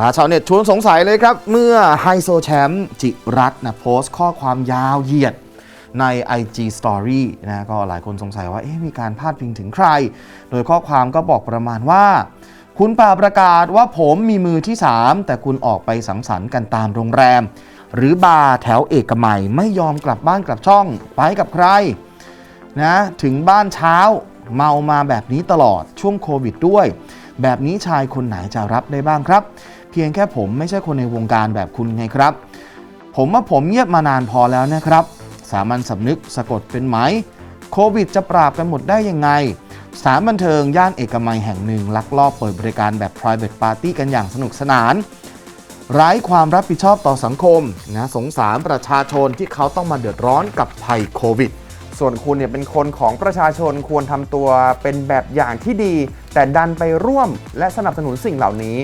พาชาวเน็ตชวนสงสัยเลยครับ เมื่อไฮโซแชมป์จิรัตน์นะโพสต์ข้อความยาวเหยียดใน IG Story นะก็หลายคนสงสัยว่าเอ๊ะมีการพาดพิงถึงใคร โดยข้อความก็บอกประมาณว่า คุณป่าประกาศว่าผมมีมือที่ 3 แต่คุณออกไปสังสรรค์กันตามโรงแรม หรือบาร์แถวเอกมัยไม่ยอมกลับบ้านกลับช่อง ไปกับใครนะถึงบ้านเช้าเมามาแบบนี้ตลอดช่วงโควิดด้วย แบบนี้ชายคนไหนจะรับได้บ้างครับ เพียงแค่ผมไม่ใช่คนในวงการแบบคุณไงครับ ผมว่าผมเงียบมานานพอแล้วนะครับ สามัญสำนึกสะกดเป็นไหม โควิดจะปราบกันหมดได้ยังไง สานบันเทิงย่านเอกมัยแห่งหนึ่งลักลอบเปิดบริการแบบ private party กันอย่างสนุกสนานไร้ความรับผิดชอบต่อสังคมนะสงสารประชาชนที่เขาต้องมาเดือดร้อนกับภัยโควิด ส่วนคุณเนี่ยเป็นคนของประชาชนควรทำตัวเป็นแบบอย่างที่ดี แต่ดันไปร่วมและสนับสนุนสิ่งเหล่านี้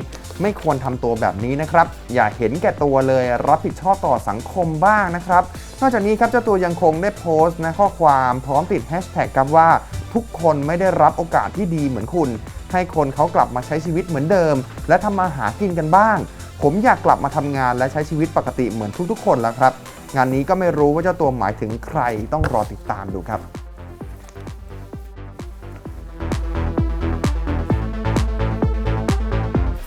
ไม่ควรทำตัวแบบนี้นะครับ อย่าเห็นแก่ตัวเลยรับผิดชอบต่อสังคมบ้างนะครับ นอกจากนี้ครับเจ้าตัวยังคงได้โพสต์นะข้อความพร้อมติดแฮชแท็กครับว่า ทุกคนไม่ได้รับโอกาสที่ดีเหมือนคุณ ให้คนเขากลับมาใช้ชีวิตเหมือนเดิม และทำมาหากินกันบ้าง ผมอยากกลับมาทำงานและใช้ชีวิตปกติเหมือนทุกๆ คนแล้วครับงานนี้ก็ไม่รู้ว่าเจ้าตัวหมายถึงใครต้องรอติดตามดูครับ